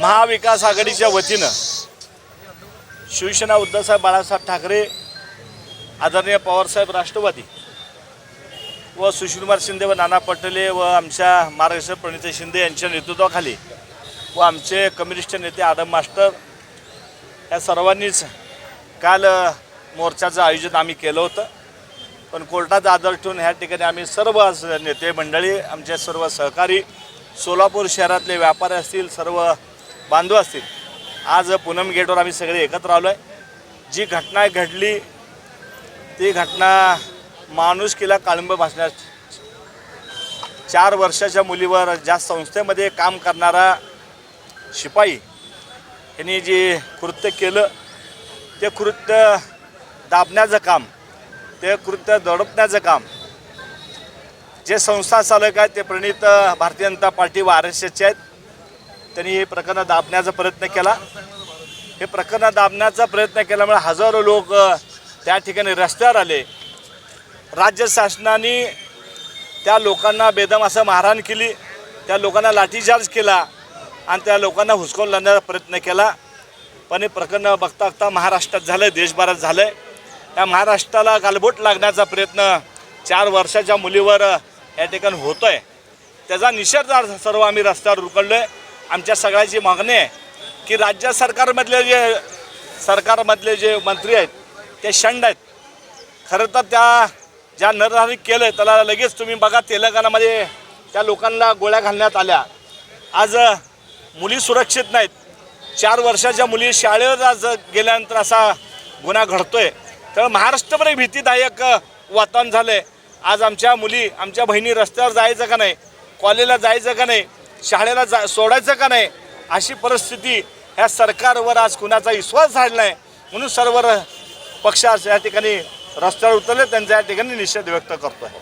महाविकास आघाडीच्या वतीनं शिवसेना उद्धवसाहेब बाळासाहेब ठाकरे आदरणीय पवारसाहेब राष्ट्रवादी व सुशीलकुमार शिंदे व नाना पटोले व आमच्या मार्गदर्शक प्रणिते शिंदे यांच्या नेतृत्वाखाली व आमचे कम्युनिस्ट नेते आदम मास्टर या सर्वांनीच काल मोर्चाचं आयोजन आम्ही केलं होतं. पण कोर्टाचा आदर ठेवून ह्या ठिकाणी आम्ही सर्व नेते मंडळी आमचे सर्व सहकारी सोलापूर शहरातले व्यापारी असतील सर्व बांधव असतील. आज पूनम गेटवर आम्ही सगळे एकत्र आलो आहे जी घटना घडली ती घटना माणुसकीला काळिंब भासण्यास चार वर्षाच्या मुलीवर ज्या संस्थेमध्ये काम करणारा शिपाई यांनी जे कृत्य केलं ते कृत्य दाबण्याचं काम ते कृत्य दडपण्याचं काम जे संस्था चालक आहेत ते प्रणित भारतीय जनता पार्टी व आर एस एसचे आहेत त्यांनी हे प्रकरण दाबण्याचा प्रयत्न केला. हे प्रकरण दाबण्याचा प्रयत्न केल्यामुळे हजारो लोक त्या ठिकाणी रस्त्यावर आले. राज्य शासनाने त्या लोकांना बेदम असं मारहाण केली. त्या लोकांना लाठीचार्ज केला आणि त्या लोकांना हुसकावून लावण्याचा प्रयत्न केला. पण हे प्रकरण बघता बघता महाराष्ट्रात झालं आहे देशभरात झालं आहे त्या महाराष्ट्राला गालबोट लागण्याचा प्रयत्न चार वर्षाच्या मुलीवर या ठिकाणी होतो आहे त्याचा निषेध सर्व आम्ही रस्त्यावर उकडलो आहे आमच्या सगळ्याची मागणी आहे की राज्य सरकारमधले जे सरकारमधले जे मंत्री आहेत ते शंड आहेत. खरं तर त्या ज्या नरधारी केलं त्याला लगेच तुम्ही बघा तेलंगणामध्ये त्या लोकांना गोळ्या घालण्यात आल्या. आज मुली सुरक्षित नाहीत. चार वर्षाच्या मुली शाळेवर आज गेल्यानंतर असा गुन्हा घडतो आहे तर महाराष्ट्रभर एक भीतीदायक वातावरण झालं आहे आज आमच्या मुली आमच्या बहिणी रस्त्यावर जायचं का नाही कॉलेजला जायचं का नाही शाळेला जा सोडायचं का नाही? अशी परिस्थिती ह्या सरकारवर आज कुणाचा विश्वास झाला नाही. म्हणून सर्व पक्ष या ठिकाणी रस्त्यावर उतरले त्यांचा या ठिकाणी निषेध व्यक्त करतो आहे